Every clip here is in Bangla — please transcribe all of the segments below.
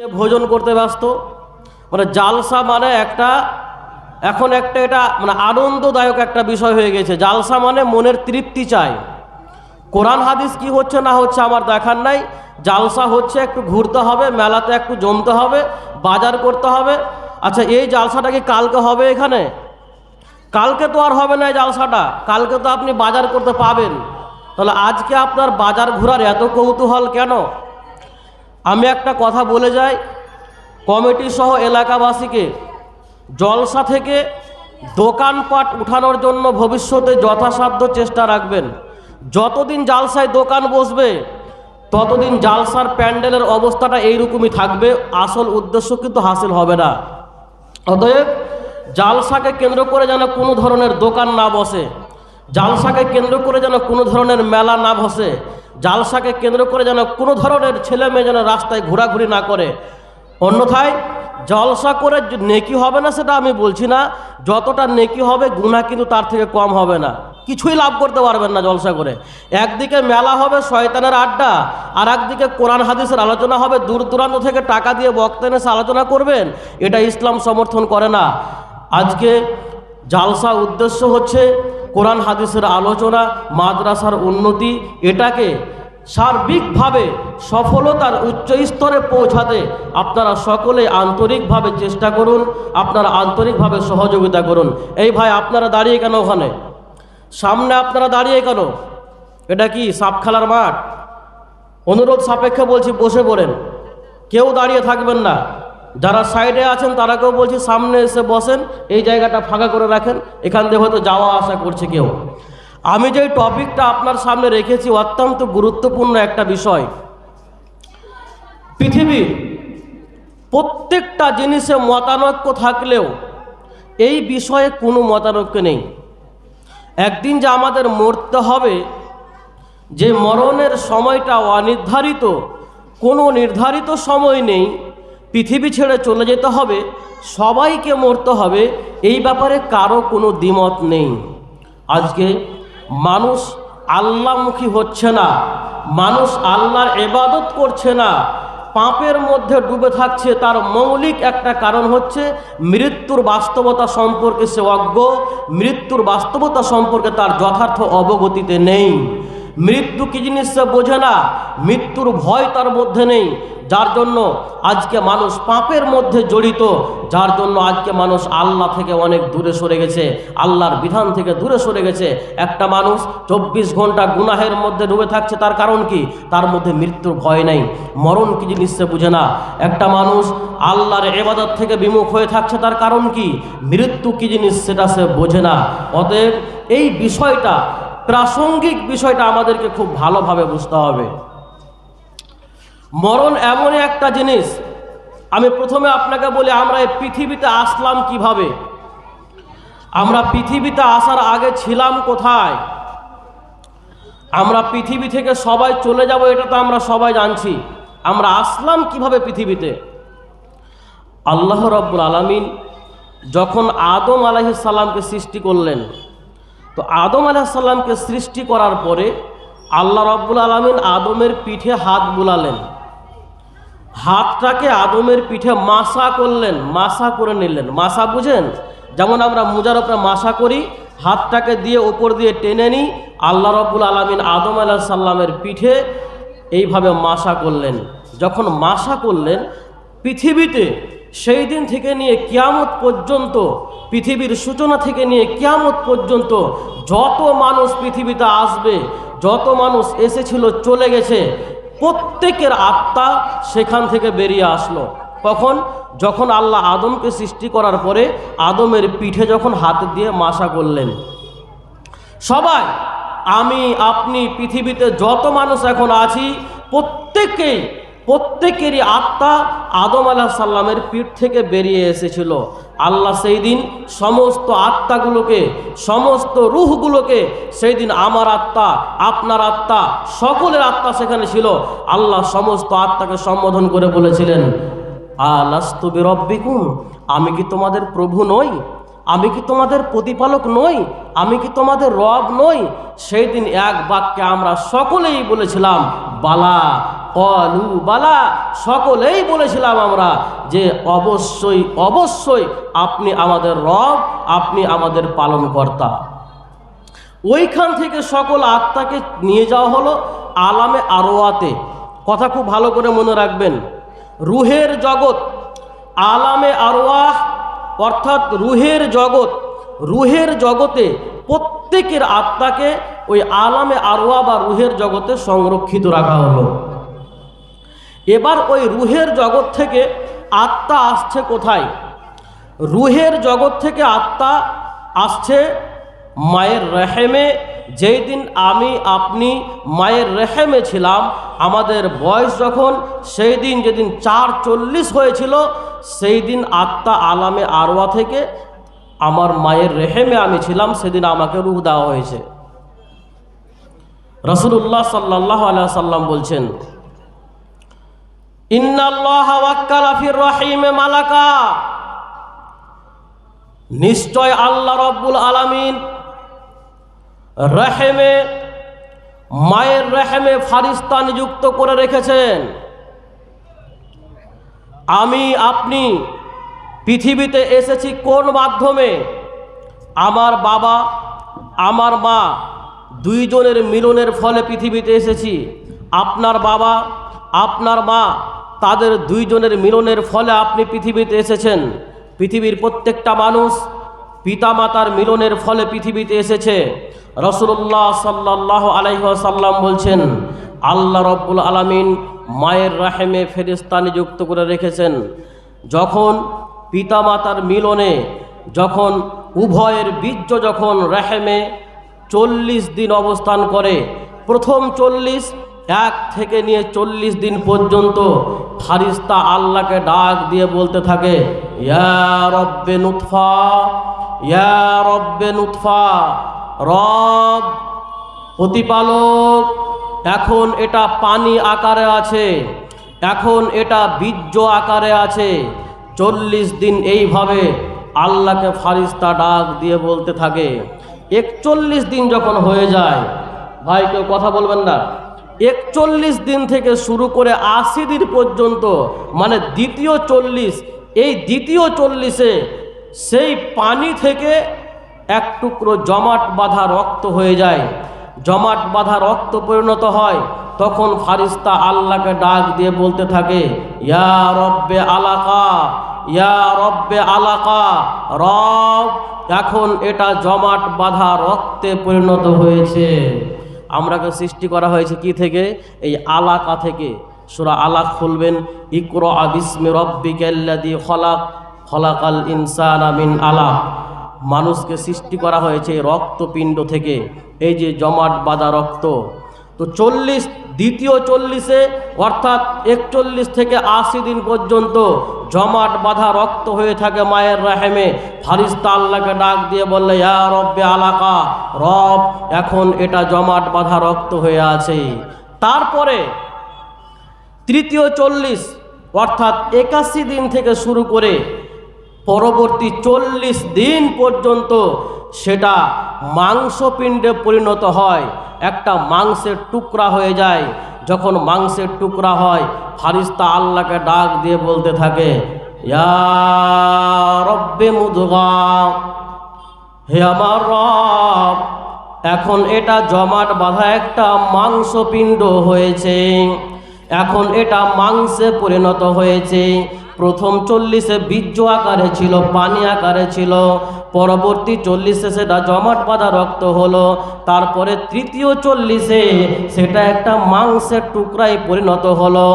ভোজন করতে ব্যস্ত। মানে জালসা মানে একটা, এখন একটা এটা মানে আনন্দদায়ক একটা বিষয় হয়ে গেছে। জালসা মানে মনের তৃপ্তি চাই। কোরআন হাদিস কি হচ্ছে না হচ্ছে আমার দেখার নাই। জালসা হচ্ছে একটু ঘুরতে হবে, মেলাতে একটু জমতে হবে, বাজার করতে হবে। আচ্ছা এই জালসাটা কি কালকে হবে এখানে? কালকে তো আর হবে না এই জালসাটা। কালকে তো আপনি বাজার করতে পাবেন। তাহলে আজকে আপনার বাজার ঘোরার এত কৌতূহল কেন? আমি একটা কথা বলে যাই, কমিটি সহ এলাকাবাসীকে, জলসা থেকে দোকানপাট উঠানোর জন্য ভবিষ্যতে যথাসাধ্য চেষ্টা রাখবেন। যতদিন জালসায় দোকান বসবে, ততদিন জালসার প্যান্ডেলের অবস্থাটা এইরকমই থাকবে, আসল উদ্দেশ্য কিন্তু হাসিল হবে না। অতএব, জালসাকে কেন্দ্র করে যেন কোনো ধরনের দোকান না বসে, জালসাকে কেন্দ্র করে যেন কোনো ধরনের মেলা না বসে জালসাকে কেন্দ্র করে যেন কোনো ধরনের ছেলে মেয়ে যেন রাস্তায় ঘোরাঘুরি না করে। অন্যথায় জলসা করে নেকি হবে না সেটা আমি বলছি না, যতটা নেকি হবে গুণা কিন্তু তার থেকে কম হবে না। কিছুই লাভ করতে পারবেন না জলসা করে। একদিকে মেলা হবে শয়তানের আড্ডা আর একদিকে কোরআন হাদিসের আলোচনা হবে। দূর দূরান্ত থেকে টাকা দিয়ে বক্তা এনে আলোচনা করবেন, এটা ইসলাম সমর্থন করে না। আজকে জালসা উদ্দেশ্য হচ্ছে কোরআন হাদিসের আলোচনা, মাদ্রাসার উন্নতি, এটাকে সার্বিকভাবে সফলতার উচ্চ স্তরে পৌঁছাতে আপনারা সকলে আন্তরিকভাবে চেষ্টা করুন, আপনারা আন্তরিকভাবে সহযোগিতা করুন। এই ভাই, আপনারা দাঁড়িয়ে কেন ওখানে? সামনে আপনারা দাঁড়িয়ে কেন? এটা কি সাপ খেলার মাঠ? অনুরোধ সাপেক্ষে বলছি, বসে পড়েন। কেউ দাঁড়িয়ে থাকবেন না। যারা সাইডে আছেন, তারাকেও বলছি সামনে এসে বসেন, এই জায়গাটা ফাঁকা করে রাখেন, এখান থেকে হয়তো যাওয়া আসা করছে কেউ। আমি যে টপিকটা আপনার সামনে রেখেছি অত্যন্ত গুরুত্বপূর্ণ একটা বিষয়। পৃথিবীর প্রত্যেকটা জিনিসে মতানৈক্য থাকলেও এই বিষয়ে কোনো মতানৈক্য নেই। একদিন যে আমাদের মরতে হবে, যে মরণের সময়টা অনির্ধারিত, কোনো নির্ধারিত সময় নেই পৃথিবী ছেড়ে চলে যেতে হবে, সবাইকে মরতে হবে, এই ব্যাপারে কারও কোনো দ্বিমত নেই। আজকে মানুষ আল্লাহমুখী হচ্ছে না, মানুষ আল্লাহর এবাদত করছে না, পাপের মধ্যে ডুবে থাকছে, তার মৌলিক একটা কারণ হচ্ছে মৃত্যুর বাস্তবতা সম্পর্কে সে অজ্ঞ, মৃত্যুর বাস্তবতা সম্পর্কে তার যথার্থ অবগতিতে নেই। মৃত্যু কি জিনিস সে বোঝে না? মৃত্যুর ভয় তার মধ্যে নেই। যার জন্য আজকে মানুষ পাপের মধ্যে জড়িত, যার জন্য আজকে মানুষ আল্লাহ থেকে অনেক দূরে সরে গেছে, আল্লাহর বিধান থেকে দূরে সরে গেছে। একটা মানুষ চব্বিশ ঘণ্টা গুনাহের মধ্যে ডুবে থাকছে, তার কারণ কি? তার মধ্যে মৃত্যুর ভয় নেই। মরণ কি জিনিস সে বুঝে না। একটা মানুষ আল্লাহর এবাদত থেকে বিমুখ হয়ে থাকছে, তার কারণ কি? মৃত্যু কি জিনিস সেটা সে বোঝে না। অতএব এই বিষয়টা প্রাসঙ্গিক বিষয়টা আমাদেরকে খুব ভালোভাবে বুঝতে হবে। মরণ এমনই একটা জিনিস, আমি প্রথমে আপনাকে বলি, আমরা এই পৃথিবীতে আসলাম কীভাবে? আমরা পৃথিবীতে আসার আগে ছিলাম কোথায়? আমরা পৃথিবী থেকে সবাই চলে যাব, এটা তো আমরা সবাই জানছি। আমরা আসলাম কীভাবে পৃথিবীতে? আল্লাহ রব্বুল আলমিন যখন আদম আলাইসাল্লামকে সৃষ্টি করলেন তো আদম আলাইসাল্লামকে সৃষ্টি করার পরে আল্লাহ রব্বুল আলমিন আদমের পিঠে হাত বুলালেন। হাতটাকে আদমের পিঠে মাসা করলেন, মাসা করে নিলেন। মাসা বুঝেন? যেমন আমরা মোজার ওপরে মাসা করি, হাতটাকে দিয়ে ওপর দিয়ে টেনে নিই, আল্লাহ রব্বুল আলমিন আদম আলাহ সাল্লামের পিঠে এইভাবে মাসা করলেন। যখন মাসা করলেন, পৃথিবীতে সেই দিন থেকে নিয়ে কিয়ামত পর্যন্ত, পৃথিবীর সূচনা থেকে নিয়ে কিয়ামত পর্যন্ত যত মানুষ পৃথিবীতে আসবে, যত মানুষ এসেছিল, চলে গেছে, প্রত্যেকের আত্মা সেখান থেকে বেরিয়ে আসলো। কখন? যখন আল্লাহ আদমকে সৃষ্টি করার পরে আদমের পিঠে যখন হাত দিয়ে মাসা করলেন। সবাই, আমি, আপনি, পৃথিবীতে যত মানুষ এখন আছি, প্রত্যেকেই প্রত্যেকেরই আত্মা আদম আলাহ সাল্লামের পিঠ থেকে বেরিয়ে এসেছিল। আল্লাহ সেই দিন সমস্ত আত্মাগুলোকে, সমস্ত রুহগুলোকে সেই দিন আমার আত্মা, আপনার আত্মা, সকলের আত্মা সেখানে ছিল। আল্লাহ সমস্ত আত্মাকে সম্বোধন করে বলেছিলেন, আলাস্তু বিরব্বিকুম, আমি কি তোমাদের প্রভু নই? আমি কি তোমাদের প্রতিপালক নই? আমি কি তোমাদের রব নই? সেই দিন এক বাক্যে আমরা সকলেই বলেছিলাম, বালা কলু বালা, সকলেই বলেছিলাম আমরা যে অবশ্যই অবশ্যই আপনি আমাদের রব, আপনি আমাদের পালনকর্তা। ওইখান থেকে সকল আত্মাকে নিয়ে যাওয়া হলো আলামে আরোয়াতে। কথা খুব ভালো করে মনে রাখবেন। রুহের জগৎ, আলামে আরোয়াহ, অর্থাৎ রুহের জগৎ, রুহের জগতে প্রত্যেকের আত্মাকে ওই আলামে আরোয়া বা রুহের জগতে সংরক্ষিত রাখা হলো। এবার ওই রুহের জগৎ থেকে আত্মা আসছে কোথায়? রুহের জগৎ থেকে আত্মা আসছে মায়ের রেহেমে। যেই দিন আমি, আপনি মায়ের রেহেমে ছিলাম, আমাদের বয়স যখন, সেই দিন যেদিন চার চল্লিশ হয়েছিল, সেই দিন আত্মা আলামে আরওয়া থেকে আমার মায়ের রেহেমে আমি ছিলাম, সেদিন আমাকে রুহ দেওয়া হয়েছে। রসুল্লাহ সাল্লাহ আলিয়া সাল্লাম বলছেন মালাকা। নিশ্চয় আল্লাহ রব্বুল আলামিন রেহেমে, মায়ের রেহেমে ফারিস্তা নিযুক্ত করে রেখেছেন। আমি, আপনি পৃথিবীতে এসেছি কোন মাধ্যমে? আমার বাবা, আমার মা দুইজনের মিলনের ফলে পৃথিবীতে এসেছি। আপনার বাবা, আপনার মা তাদের দুইজনের মিলনের ফলে আপনি পৃথিবীতে এসেছেন। পৃথিবীর প্রত্যেকটা মানুষ পিতামাতার মিলনের ফলে পৃথিবীতে এসেছে। রসুল্লাহ সাল্লাহ আলাইসাল্লাম বলছেন, আল্লাহ রব্বুল আলামিন মায়ের রাহেমে ফেরিস্তা নিযুক্ত করে রেখেছেন। যখন পিতামাতার মিলনে, যখন উভয়ের বীর্য যখন রেহেমে চল্লিশ দিন অবস্থান করে, প্রথম চল্লিশ এক থেকে নিয়ে চল্লিশ দিন পর্যন্ত ফারিস্তা আল্লাহকে ডাক দিয়ে বলতে থাকে, ইয়া নুৎফা ইয়া নুৎফা রব প্রতিপালক, এখন এটা পানি আকারে আছে, এখন এটা বীর্য আকারে আছে। চল্লিশ দিন এইভাবে আল্লাহকে ফারিস্তা ডাক দিয়ে বলতে থাকে। একচল্লিশ দিন যখন হয়ে যায়, ভাই কেউ কথা বলবেন না? একচল্লিশ দিন থেকে শুরু করে আশি দিন পর্যন্ত মানে দ্বিতীয় চল্লিশ, এই দ্বিতীয় চল্লিশে সেই পানি থেকে এক টুকরো জমাট বাঁধা রক্ত হয়ে যায়। জমাট বাঁধা রক্ত পরিণত হয়, তখন ফারিস্তা আল্লাহকে ডাক দিয়ে বলতে থাকে, ইয়া রব্বে আলাকা, ইয়া রব্বে আলাকা, রব, এখন এটা জমাট বাঁধা রক্তে পরিণত হয়েছে। আমরাকে সৃষ্টি করা হয়েছে কি থেকে? এই আলাকা থেকে। সুরা আলাক খুলবেন, ইকর আবিসমে রব্বিকাল্লাদি হলাক খলাকাল ইনসান আমিন আলাক। মানুষকে সৃষ্টি করা হয়েছে রক্তপিণ্ড থেকে। এই যে জমাট বাঁধা রক্ত। তো চল্লিশ দ্বিতীয় চল্লিশে, অর্থাৎ একচল্লিশ থেকে আশি দিন পর্যন্ত জমাট বাঁধা রক্ত হয়ে থাকে মায়ের রাহেমে। ফারিস্তা আল্লাহকে ডাক দিয়ে বললে, ইয়া রব্বে আলাকা, রব, এখন এটা জমাট বাঁধা রক্ত হয়ে আছে। তারপরে তৃতীয় চল্লিশ, অর্থাৎ একাশি দিন থেকে শুরু করে পরবর্তী চল্লিশ দিন পর্যন্ত সেটা মাংসপিণ্ডে পরিণত হয়। একটা মাংসের টুকরা হয়ে যায়। যখন মাংসের টুকরা হয়, ফারিস্তা আল্লাহকে ডাক দিয়ে বলতে থাকে রব্বে মুদগা, হে আমার রব, এখন এটা জমাট বাঁধা একটা মাংসপিণ্ড হয়েছে। এখন এটা মাংসে পরিণত হয়েছে। প্রথম চল্লিশে বীর্য আকারে ছিল, পানি আকারে ছিল, পরবর্তী চল্লিশে সেটা জমাট বাঁধা রক্ত হলো, তারপরে তৃতীয় চল্লিশে সেটা একটা মাংসের টুকরায় পরিণত হলো।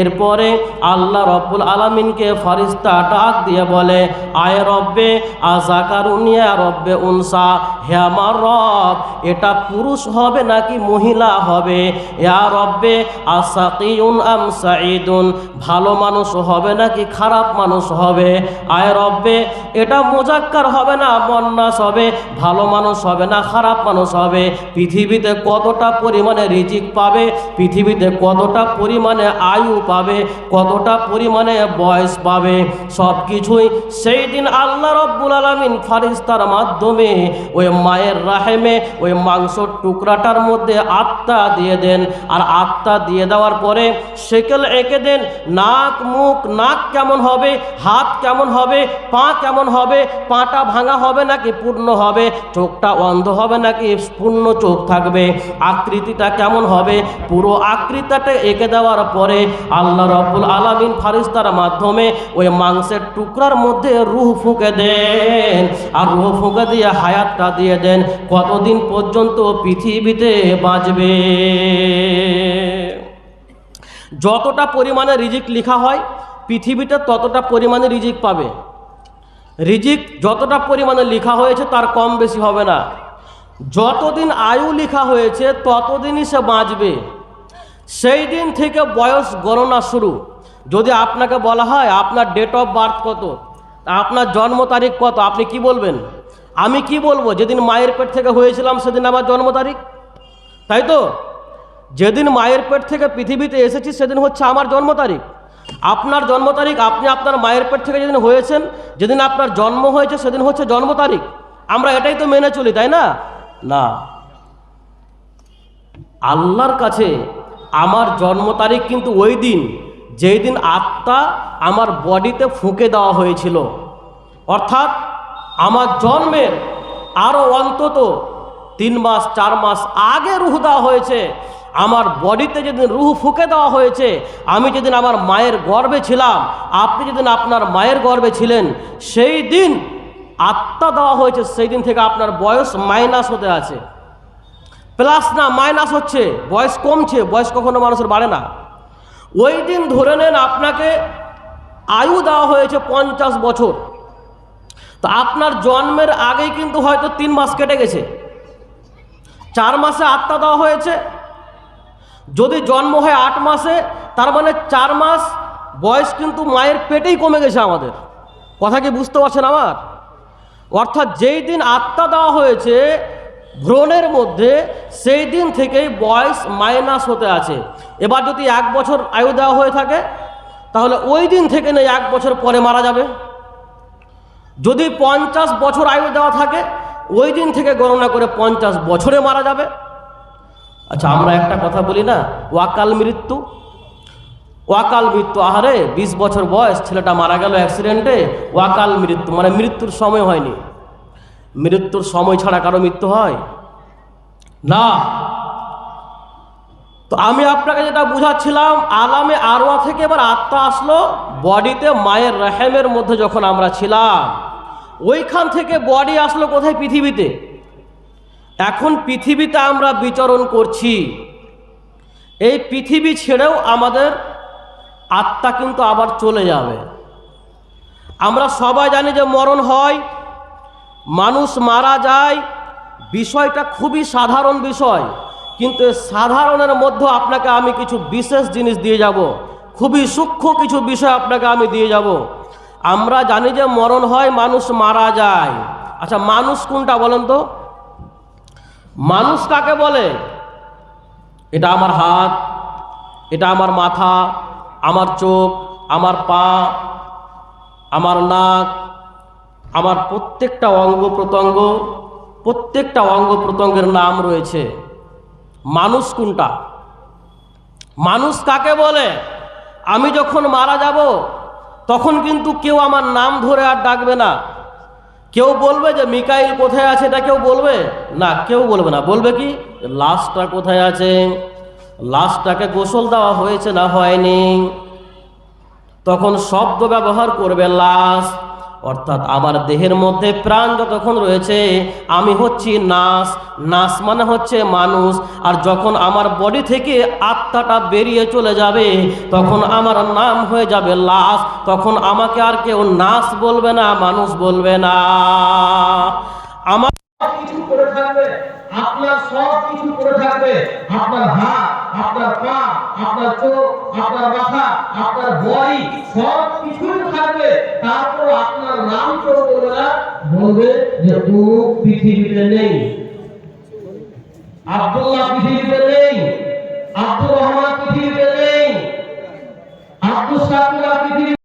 এরপরে আল্লাহ রব্বুল আলমিনকে ফারিস্তা ডাক দিয়ে বলে, আয় রব্বে আজাকারুনিয়া রব্বে উনসা, হে আমার রব, এটা পুরুষ হবে নাকি মহিলা হবে? ইয়া রব্বে, আসাকিউন আম সাইদুন ভালো মানুষ হবে নাকি খারাপ মানুষ হবে। আয় রব্বে, এটা মোজাক্কার হবে না মন্নাস হবে। ভালো মানুষ হবে না, খারাপ মানুষ হবে। পৃথিবীতে কতটা পরিমাণে রিজিক পাবে, পৃথিবীতে কতটা পরিমাণে আয়ু পাবে, কতটা পরিমাণে বয়স পাবে সব কিছুই সেই দিন আল্লাহ রব্বুল আলমিন ফারিস্তার মাধ্যমে ওই মায়ের রাহেমে ওই মাংসর টুকরাটার মধ্যে আত্মা দিয়ে দেন। আর আত্মা দিয়ে দেওয়ার পরে সেকেল এঁকে দেন, নাক, মুখ, নাক কেমন হবে? হাত কেমন হবে? পা কেমন হবে? পাটা ভাঙা হবে নাকি পূর্ণ হবে? চোখটা অন্ধ হবে নাকি পূর্ণ চোখ থাকবে? আকৃতিটা কেমন হবে? পুরো আকৃতিটা এঁকে দেওয়ার পরে আল্লাহ রব্বুল আলামিন ফারিস্তার মাধ্যমে ওই মাংসের টুকরার মধ্যে রুহ ফুঁকে দেন। আর রুহ ফুঁকে দিয়ে হায়াতটা দিয়ে দেন। কতদিন পর্যন্ত পৃথিবীতে বাঁচবে? যতটা পরিমাণে রিজিক লেখা হয় পৃথিবীতে ততটা পরিমাণে রিজিক পাবে। রিজিক যতটা পরিমাণে লেখা হয়েছে তার কম বেশি হবে না। যতদিন আয়ু লেখা হয়েছে, ততদিনই সে বাঁচবে। সেই দিন থেকে বয়স গণনা শুরু। যদি আপনাকে বলা হয়, আপনার ডেট অফ বার্থ কত? আপনার জন্ম তারিখ কত? আপনি কি বলবেন? আমি কি বলব? যেদিন মায়ের পেট থেকে হয়েছিলাম, সেদিন আমার জন্ম তারিখ? তাই তো? যেদিন মায়ের পেট থেকে পৃথিবীতে এসেছি, সেদিন হচ্ছে আমার জন্ম তারিখ। আপনার জন্ম তারিখ, আপনি আপনার মায়ের পেট থেকে যেদিন হয়েছেন, যেদিন আপনার জন্ম হয়েছে, সেদিন হচ্ছে জন্ম তারিখ। আমরা এটাই তো মেনে চলি, তাই না? না। আল্লাহর কাছে আমার জন্ম তারিখ কিন্তু ওই দিন, যেই দিন আত্মা আমার বডিতে ফুঁকে দেওয়া হয়েছিল। অর্থাৎ আমার জন্মের আরও অন্তত তিন মাস, চার মাস আগে রুহ দেওয়া হয়েছে। আমার বডিতে যেদিন রুহ ফুঁকে দেওয়া হয়েছে, আমি যেদিন আমার মায়ের গর্বে ছিলাম, আপনি যেদিন আপনার মায়ের গর্বে ছিলেন, সেই দিন আত্মা দেওয়া হয়েছে, সেই দিন থেকে আপনার বয়স মাইনাস হতে আছে। প্লাস না, মাইনাস হচ্ছে, বয়স কমছে, বয়স কখনো মানুষের বাড়ে না। ওই দিন ধরে নেন আপনাকে আয়ু দেওয়া হয়েছে পঞ্চাশ বছর। তো আপনার জন্মের আগেই কিন্তু হয়তো তিন মাস কেটে গেছে। চার মাসে আত্মা দেওয়া হয়েছে যদি জন্ম হয় আট মাসে, তার মানে চার মাস বয়স কিন্তু মায়ের পেটেই কমে গেছে আমাদের। কথা কি বুঝতে পারছেন আমার? অর্থাৎ যেই দিন আত্মা দেওয়া হয়েছে, ভ্রণের মধ্যে, সেই দিন থেকেই বয়স মাইনাস হতে আছে। এবার যদি এক বছর আয়ু দেওয়া হয়ে থাকে, তাহলে ওই দিন থেকে নেই এক বছর পরে মারা যাবে। যদি পঞ্চাশ বছর আয়ু দেওয়া থাকে, ওই দিন থেকে গণনা করে পঞ্চাশ বছরে মারা যাবে। আচ্ছা আমরা একটা কথা বলি না? ওয়াকাল মৃত্যু। ওয়াকাল মৃত্যু আহারে, বিশ বছর বয়স, ছেলেটা মারা গেল অ্যাক্সিডেন্টে ওয়াকাল মৃত্যু। মানে মৃত্যুর সময় হয়নি। মৃত্যুর সময় ছাড়া কারও মৃত্যু হয়? না। তো আমি আপনাকে যেটা বুঝাচ্ছিলাম, আলামে আরোয়া থেকে এবার আত্মা আসলো বডিতে মায়ের রেহেমের মধ্যে যখন আমরা ছিলাম। ওইখান থেকে বডি আসলো কোথায়? পৃথিবীতে। এখন পৃথিবীতে আমরা বিচরণ করছি। এই পৃথিবী ছেড়েও আমাদের আত্মা কিন্তু আবার চলে যাবে। আমরা সবাই জানি যে মরণ হয়, মানুষ মারা যায়, বিষয়টা খুবই সাধারণ বিষয়। কিন্তু সাধারণের মধ্যে আপনাকে আমি কিছু বিশেষ জিনিস দিয়ে যাব। খুবই সূক্ষ্ম কিছু বিষয় আপনাকে আমি দিয়ে যাব। আমরা জানি যে মরণ হয়, মানুষ মারা যায়। আচ্ছা মানুষ কোনটা বলেন তো? মানুষ কাকে বলে? এটা আমার হাত, এটা আমার মাথা, আমার চোখ, আমার পা, আমার নাক, আমার প্রত্যেকটা অঙ্গ প্রত্যঙ্গ, প্রত্যেকটা অঙ্গ প্রত্যঙ্গের নাম রয়েছে। মানুষ কোনটা? মানুষ কাকে বলে? আমি যখন মারা যাব, তখন কিন্তু কেউ আমার নাম ধরে আর ডাকবে না। কেউ বলবে যে মিকাইল কোথায় আছে এটা কেউ বলবে? না, কেউ বলবে না। বলবে কি? লাশটা কোথায় আছে? লাশটাকে গোসল দেওয়া হয়েছে না হয়নি? তখন শব্দ ব্যবহার করবে লাশ। অর্থাৎ আমার দেহের মধ্যে প্রাণ যতক্ষণ রয়েছে, আমি হচ্ছি নাস। নাস মানে হচ্ছে মানুষ। আর যখন আমার বডি থেকে আত্মাটা বেরিয়ে চলে যাবে, তখন আমার নাম হয়ে যাবে লাশ। তখন আমাকে আর কেউ নাস বলবে না, মানুষ বলবে না। আমার কিছু করে থাকবে। আপনার সব কিছু করে থাকবে। আপনার হাত আপনার পা, আপনার চোখ, আপনার মাথা, আপনার বই সব কিছুই থাকবে। তারপর আপনার নাম কেউ বলবে না বলবে যে ও পৃথিবীতে নেই। আব্দুল্লাহ পৃথিবীতে নেই। আব্দুর রহমান পৃথিবীতে নেই। আব্দুল সাকুরা পৃথিবীতে